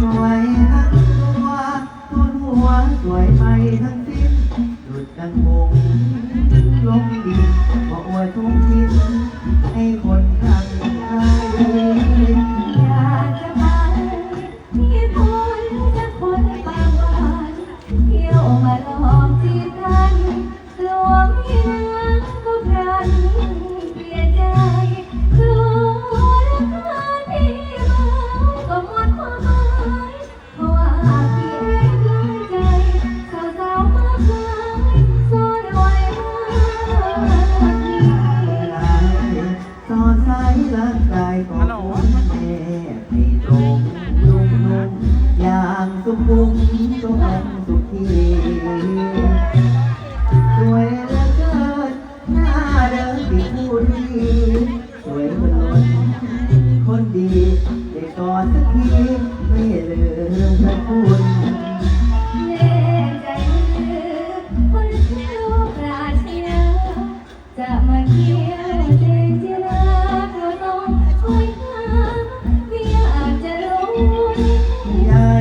ใบหน้งตันหัวสวยไปทั้งสิ้นดุดดังวงลงดินบอกวยทุกทิศให้คนข้างใคอยากจะไปมีพ้นจะคนบางวันเที่ยวมาหอกที่ท่านหลวงยืน กายของคุณแม่ให้ตรงนุ่มนุ่มอย่างสุขุมสมองสุขีสวยเหลือเกินหน้าเดิมที่ผู้ดีสวยเหมือนล้นคนดีได้กอดสักทีไม่ลืมพระคุ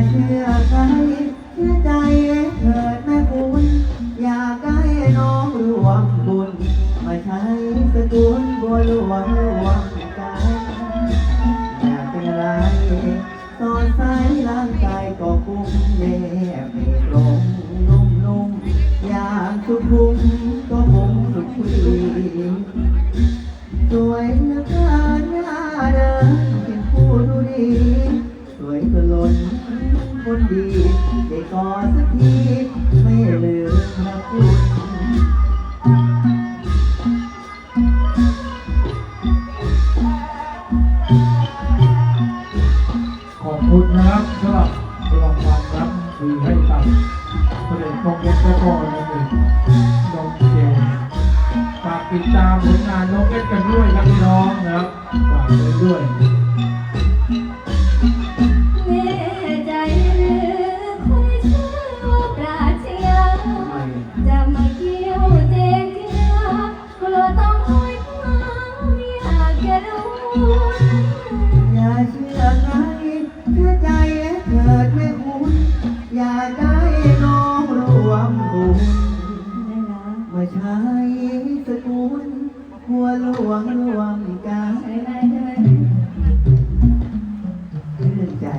เชื่อใจเชื่อใจเถิดแม่คุณอยากให้น้องรวมบุญมาใช้สกุลบัวหลวง ดีได้กอดสักทีไม่ลืมพระคุณขอบคุณนะครับสำหรับรางวัลครับคือให้กับพระเดชพระเดชพระพ่อนั่นเองน้องเจนฝากติดตามผลงานน้องเอ็ดกันด้วยครับพี่น้องนะครับฝากไว้ด้วย หวงรวมกาย